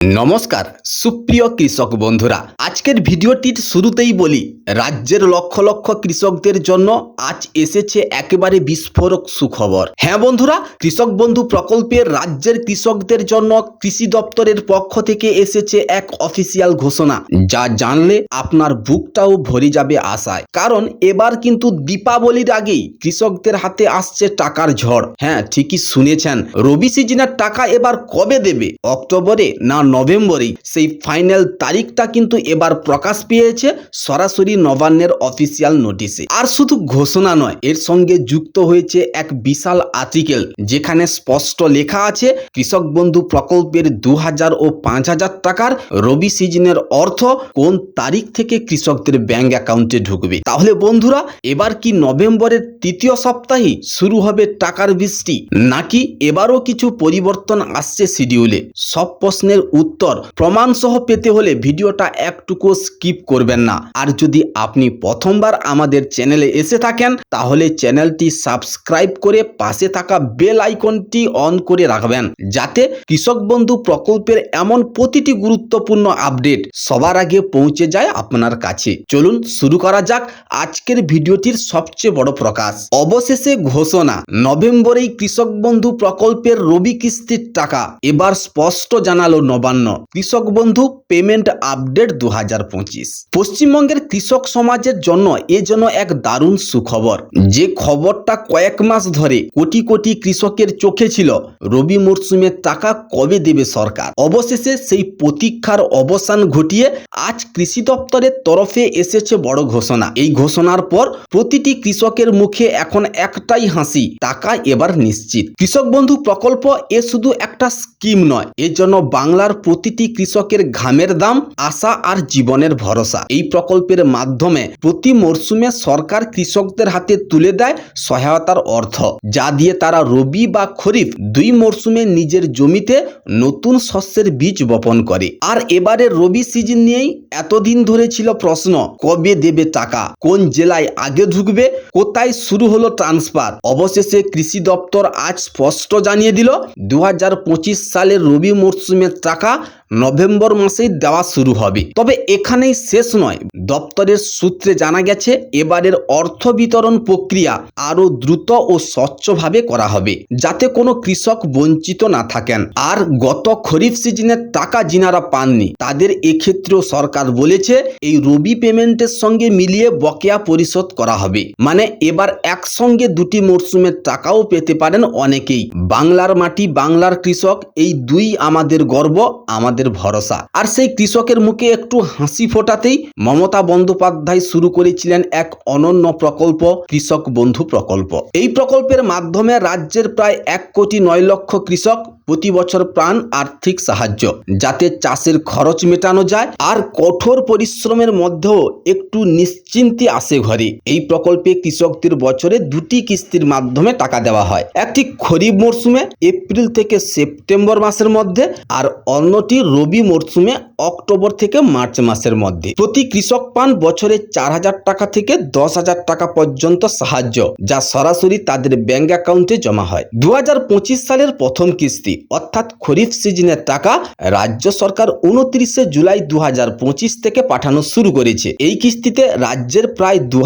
নমস্কার, সুপ্রিয় কৃষক বন্ধুরা। আজকের ভিডিওটির শুরুতেই বলি, রাজ্যের লক্ষ লক্ষ কৃষকদের জন্য আজ এসেছে একেবারে বিস্ফোরক সুখবর। হ্যাঁ বন্ধুরা, কৃষক বন্ধু প্রকল্পের রাজ্যের কৃষকদের জন্য কৃষি দপ্তরের পক্ষ থেকে এসেছে এক অফিসিয়াল ঘোষণা। যা জানলে আপনার বুকটাও ভরে যাবে আশায়। কারণ এবার কিন্তু দীপাবলির আগেই কৃষকদের হাতে আসছে টাকার ঝড়। হ্যাঁ ঠিকই শুনেছেন। রবি সিজনের টাকা এবার কবে দেবে? অক্টোবরে না নভেম্বরেই সেই ফাইনাল তারিখটা কিন্তু এবার প্রকাশ পেয়েছে সরাসরি নবান্নের অফিসিয়াল নোটিশে। আর শুধু ঘোষণা নয়, এর সঙ্গে যুক্ত হয়েছে এক বিশাল আর্টিকেল যেখানে স্পষ্ট লেখা আছে, কৃষক বন্ধু প্রকল্পের দু হাজার ও পাঁচ হাজার টাকার রবি সিজনের অর্থ কোন তারিখ থেকে কৃষকদের ব্যাংক অ্যাকাউন্টে ঢুকবে। তাহলে বন্ধুরা, এবার কি নভেম্বরের তৃতীয় সপ্তাহে শুরু হবে টাকার বৃষ্টি? নাকি এবারও কিছু পরিবর্তন আসছে শিডিউলে? সব প্রশ্নের উত্তর। প্রমাণ সহ পেতে হলে ভিডিওটা একটুকু স্কিপ করবেন না। আর যদি আপনি প্রথমবার আমাদের চ্যানেলে এসে থাকেন, তাহলে চ্যানেলটি সাবস্ক্রাইব করে পাশে থাকা বেল আইকনটি অন করে রাখবেন, যাতে কৃষক বন্ধু প্রকল্পের এমন প্রতিটি গুরুত্বপূর্ণ আপডেট সবার আগে পৌঁছে যায় আপনার কাছে। চলুন শুরু করা যাক আজকের ভিডিওটির সবচেয়ে বড় প্রকাশ। অবশেষে ঘোষণা, নভেম্বরেই কৃষক বন্ধু প্রকল্পের রবি কিস্তির টাকা। এবার স্পষ্ট জানালো নবান্ন কৃষক বন্ধু, পেমেন্ট আপডেট দু হাজার পঁচিশ। পশ্চিমবঙ্গের কৃষক সমাজের জন্য এ যেন এক দারুণ সুখবর। যে খবরটা কয়েক মাস ধরে কোটি কোটি কৃষকের চোখে ছিল, রবি মরশুমের টাকা কবে দেবে সরকার? অবশেষে সেই প্রতীক্ষার অবসান ঘটিয়ে আজ কৃষি দপ্তরের তরফে এসেছে বড় ঘোষণা। এই ঘোষণার পর প্রতিটি কৃষকের মুখে এখন একটাই হাসি, টাকা এবার নিশ্চিত। কৃষক বন্ধু প্রকল্প এ শুধু একটা স্কিম নয় এর জন্য বাংলার প্রতিটি কৃষকের ঘামের দাম, আশা আর জীবনের ভরসা। এই প্রকল্পের মাধ্যমে প্রতি মরশুমে সরকার কৃষকদের হাতে তুলে দেয় সহায়তার অর্থ, যা দিয়ে তারা রবি বা খরিফ দুই মরশুমে নিজের জমিতে নতুন শস্যের বীজ বপন করে। আর এবারে রবি সিজন নিয়েই এতদিন ধরে ছিল প্রশ্ন, কবে দেবে টাকা? কোন জেলায় আগে ঢুকবে? কোথায় শুরু হলো ট্রান্সফার? অবশেষে কৃষি দপ্তর আজ স্পষ্ট জানিয়ে দিল দু হাজার পঁচিশ সালের রবি মরশুমের টাকা 보니까 নভেম্বর মাসেই দেওয়া শুরু হবে। তবে এখানেই শেষ নয়। দপ্তরের সূত্রে জানা গেছে, এবারের অর্থ বিতরণ প্রক্রিয়া আরও দ্রুত ও স্বচ্ছভাবে করা হবে, যাতে কোনো কৃষক বঞ্চিত না থাকেন। আর গত খরিফ সিজনের টাকা যিনারা পাননি, তাদের এক্ষেত্রেও সরকার বলেছে, এই রবি পেমেন্টের সঙ্গে মিলিয়ে বকেয়া পরিশোধ করা হবে। মানে এবার একসঙ্গে দুটি মরশুমের টাকাও পেতে পারেন অনেকেই। বাংলার মাটি বাংলার কৃষক, এই দুই আমাদের গর্ব, আমাদের ভরসা। আর সেই কৃষকের মুখে একটু হাসি ফোটাতেই মমতা বন্দ্যোপাধ্যায় শুরু করেছিলেন এক অনন্য প্রকল্প, কৃষক বন্ধু প্রকল্প। এই প্রকল্পের মাধ্যমে রাজ্যের প্রায় এক কোটি নয় লক্ষ কৃষক প্রতি বছর প্রাণ আর্থিক সাহায্য। যাতে চাষের খরচ মেটানো যায় আর কঠোর পরিশ্রমের মধ্যেও একটু নিশ্চিন্তি আসে ঘরে। এই প্রকল্পে কৃষকদের বছরে দুটি কিস্তির মাধ্যমে টাকা দেওয়া হয়। একটি খরিফ মরশুমে, এপ্রিল থেকে সেপ্টেম্বর মাসের মধ্যে, আর অন্যটি রবি মরশুমে অক্টোবর থেকে মার্চ মাসের মধ্যে। প্রতি কৃষক পান বছরে চার হাজার টাকা থেকে দশ হাজার টাকা পর্যন্ত সাহায্য, যা সরাসরি তাদের ব্যাংক অ্যাকাউন্টে জমা হয়। দু হাজার পঁচিশ সালের প্রথম কিস্তি, অর্থাৎ খরিফ সিজনের টাকা, রাজ্য সরকার উনত্রিশে জুলাই দু হাজার পঁচিশ থেকে পাঠানো শুরু করেছে। এই কিস্তিতে রাজ্যের প্রায় দু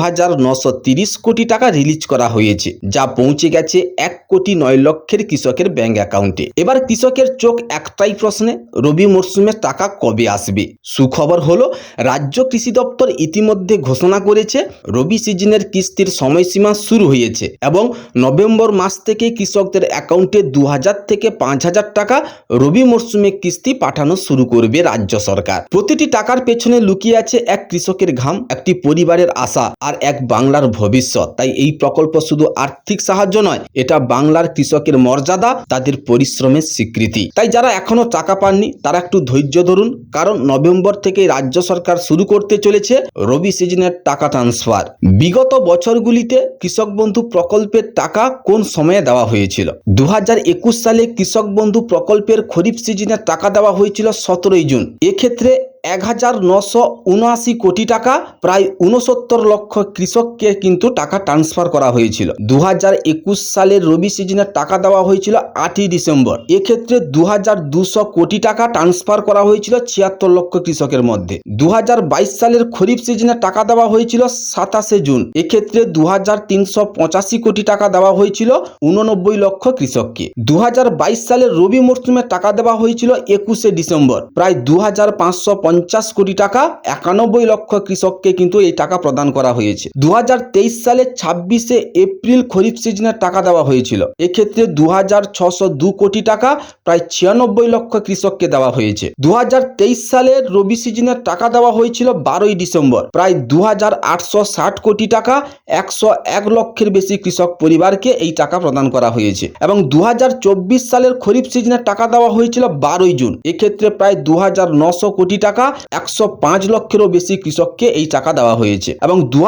কোটি টাকা রিলিজ করা হয়েছে, যা পৌঁছে গেছে এক কোটি নয় লক্ষের কৃষকের ব্যাংক অ্যাকাউন্টে। এবার কৃষকের চোখ একটাই প্রশ্নে, রবি মরশুমের টাকা কবে আসবে। সুখবর হলো, রাজ্য কৃষি দপ্তর ইতিমধ্যে ঘোষণা করেছে, রবি সিজনের কিস্তির সময়সীমা শুরু হয়েছে এবং নভেম্বর মাস থেকে কৃষকদের অ্যাকাউন্টে দু হাজার থেকে পাঁচ হাজার টাকা রবি মরশুমে কিস্তি পাঠানো শুরু করবে রাজ্য সরকার। প্রতিটি টাকার পেছনে লুকিয়ে আছে এক কৃষকের ঘাম, একটি পরিবারের আশা আর এক বাংলার ভবিষ্যৎ। তাই এই প্রকল্প শুধু আর্থিক সাহায্য নয়, এটা বাংলার কৃষকের মর্যাদা, তাদের পরিশ্রমের স্বীকৃতি। তাই যারা এখনও টাকা পাননি, তারা একটু ধৈর্য ধরুন কারণ নভেম্বর থেকে রাজ্য সরকার শুরু করতে চলেছে রবি সিজনের টাকা ট্রান্সফার বিগত বছরগুলিতে কৃষক বন্ধু প্রকল্পের টাকা কোন সময়ে দেওয়া হয়েছিল? দু হাজার একুশ সালে কৃষক বন্ধু প্রকল্পের খরিফ সিজনের টাকা দেওয়া হয়েছিল সতেরোই জুন। এক্ষেত্রে এক হাজার নশো উনআশি কোটি টাকা, প্রায় উনসত্তর লক্ষ কৃষককে কিন্তু টাকা ট্রান্সফার করা হয়েছিল। দু হাজার একুশ সালের রবি সিজনের টাকা দেওয়া হয়েছিল আটই ডিসেম্বর। এক্ষেত্রে দু হাজার দুশো কোটি টাকা ট্রান্সফার করা হয়েছিল ছিয়াত্তর লক্ষ কৃষকের মধ্যে। দু হাজার বাইশ সালের খরিফ সিজনে টাকা দেওয়া হয়েছিল সাতাশে জুন। এক্ষেত্রে দু হাজার তিনশো পঁচাশি কোটি টাকা দেওয়া হয়েছিল উননব্বই লক্ষ কৃষককে। দু হাজার বাইশ সালের রবি মরশুমে টাকা দেওয়া হয়েছিল একুশে ডিসেম্বর। প্রায় দু হাজার পাঁচশো পঞ্চাশ কোটি টাকা একানব্বই লক্ষ কৃষককে কিন্তু এই টাকা প্রদান করা হয়েছে। দু হাজার তেইশ সালের ছাব্বিশে এপ্রিল খরিফ সিজনের টাকা দেওয়া হয়েছিল। এক্ষেত্রে দু হাজার ছশো দু কোটি টাকা, প্রায় ছিয়ানব্বই লক্ষ কৃষককে দেওয়া হয়েছে। দু হাজার তেইশ সালের রবি সিজনের টাকা দেওয়া হয়েছিল বারোই ডিসেম্বর। প্রায় দু হাজার আটশো ষাট কোটি টাকা, একশো এক লক্ষের বেশি কৃষক পরিবারকে এই টাকা প্রদান করা হয়েছে। এবং দু হাজার চব্বিশ সালের খরিফ সিজনের টাকা দেওয়া হয়েছিল বারোই জুন। এক্ষেত্রে প্রায় দু হাজার নশো কোটি টাকা একশো পাঁচ লক্ষেরও বেশি কৃষককে এই টাকা দেওয়া হয়েছে। এবং দু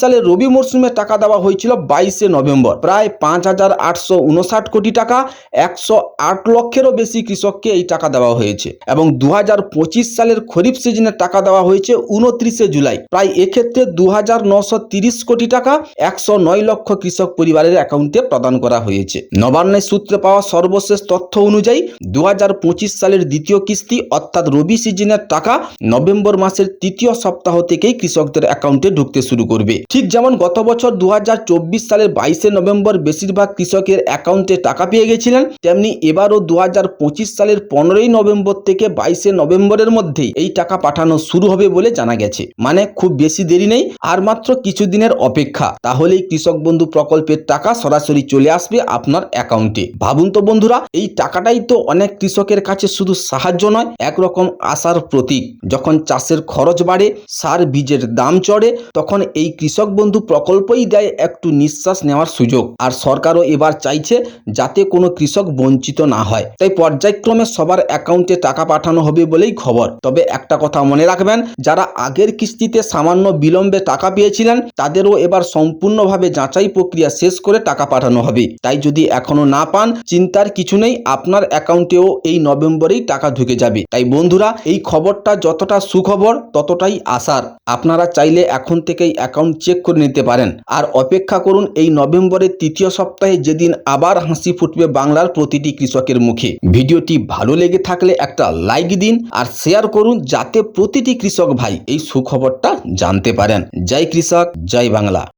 সালের রবি মরশুমে টাকা দেওয়া হয়েছিল বাইশে নভেম্বর। প্রায় পাঁচ হাজার আটশো উনষাট কোটি টাকা একশো আট লক্ষেরও বেশি কৃষককে এই টাকা দেওয়া হয়েছে। এবং দু হাজার পঁচিশ সালের খরিফ সিজনে টাকা দেওয়া হয়েছে উনত্রিশে জুলাই। প্রায় এক্ষেত্রে দু হাজার নশো তিরিশ কোটি টাকা একশো নয় লক্ষ কৃষক পরিবারের অ্যাকাউন্টে প্রদান করা হয়েছে। নবান্নের সূত্রে পাওয়া সর্বশেষ তথ্য অনুযায়ী দু হাজার পঁচিশ সালের দ্বিতীয় কিস্তি অর্থাৎ রবি সিজনের টাকা নভেম্বর মাসের তৃতীয় সপ্তাহ থেকেই কৃষকদের অ্যাকাউন্টে ঢুকতে শুরু করবে। ঠিক যেমন গত বছর দু হাজার চব্বিশ সালের বাইশে নভেম্বর বেশিরভাগ কৃষকের অ্যাকাউন্টে টাকা পেয়ে গেছিলেন, তেমনি এবারও দু হাজার পঁচিশ সালের পনেরোই নভেম্বর থেকে বাইশে নভেম্বরের মধ্যেই এই টাকা পাঠানো শুরু হবে বলে জানা গেছে। মানে খুব বেশি দেরি নেই, আর মাত্র কিছুদিনের অপেক্ষা। তাহলেই কৃষক বন্ধু প্রকল্পের টাকা সরাসরি চলে আসবে আপনার অ্যাকাউন্টে ভাবুন তো বন্ধুরা, এই টাকাটাই তো অনেক কৃষকের কাছে শুধু সাহায্য নয়, একরকম আশার প্রতীক। যখন চাষের খরচ বাড়ে, সার বীজের দাম চড়ে, তখন এই কৃষক বন্ধু প্রকল্পই দেয় একটু নিঃশ্বাস নেওয়ার সুযোগ। আর সরকারও এবার চাইছে যাতে কোনো কৃষক বঞ্চিত না হয়। তাই পর্যায়ক্রমে সবার অ্যাকাউন্টে টাকা পাঠানো হবে বলেই খবর। তবে একটা কথা মনে রাখবেন, যারা আগের কিস্তিতে সামান্য বিলম্বে টাকা পেয়েছিলেন, তাদেরও এবার সম্পূর্ণভাবে যাচাই প্রক্রিয়া শেষ করে টাকা পাঠানো হবে। তাই যদি এখনও না পান, চিন্তার কিছু নেই, আপনার অ্যাকাউন্টেও এই নভেম্বরেই টাকা ঢুকে যাবে। তাই বন্ধুরা, এই খবরটা যতটা সুখবর, ততটাই আসার আপনারা চাইলে এখন থেকেই অ্যাকাউন্ট চেক করে নিতে পারেন। আর অপেক্ষা করুন এই নভেম্বরের তৃতীয় সপ্তাহে যেদিন আবার হাসি ফুটবে বাংলার প্রতিটি কৃষকের মুখে। ভিডিওটি ভালো লেগে থাকলে একটা লাইক দিন আর শেয়ার করুন যাতে প্রতিটি কৃষক ভাই এই সুখবরটা জানতে পারেন। জয় কৃষক, জয় বাংলা।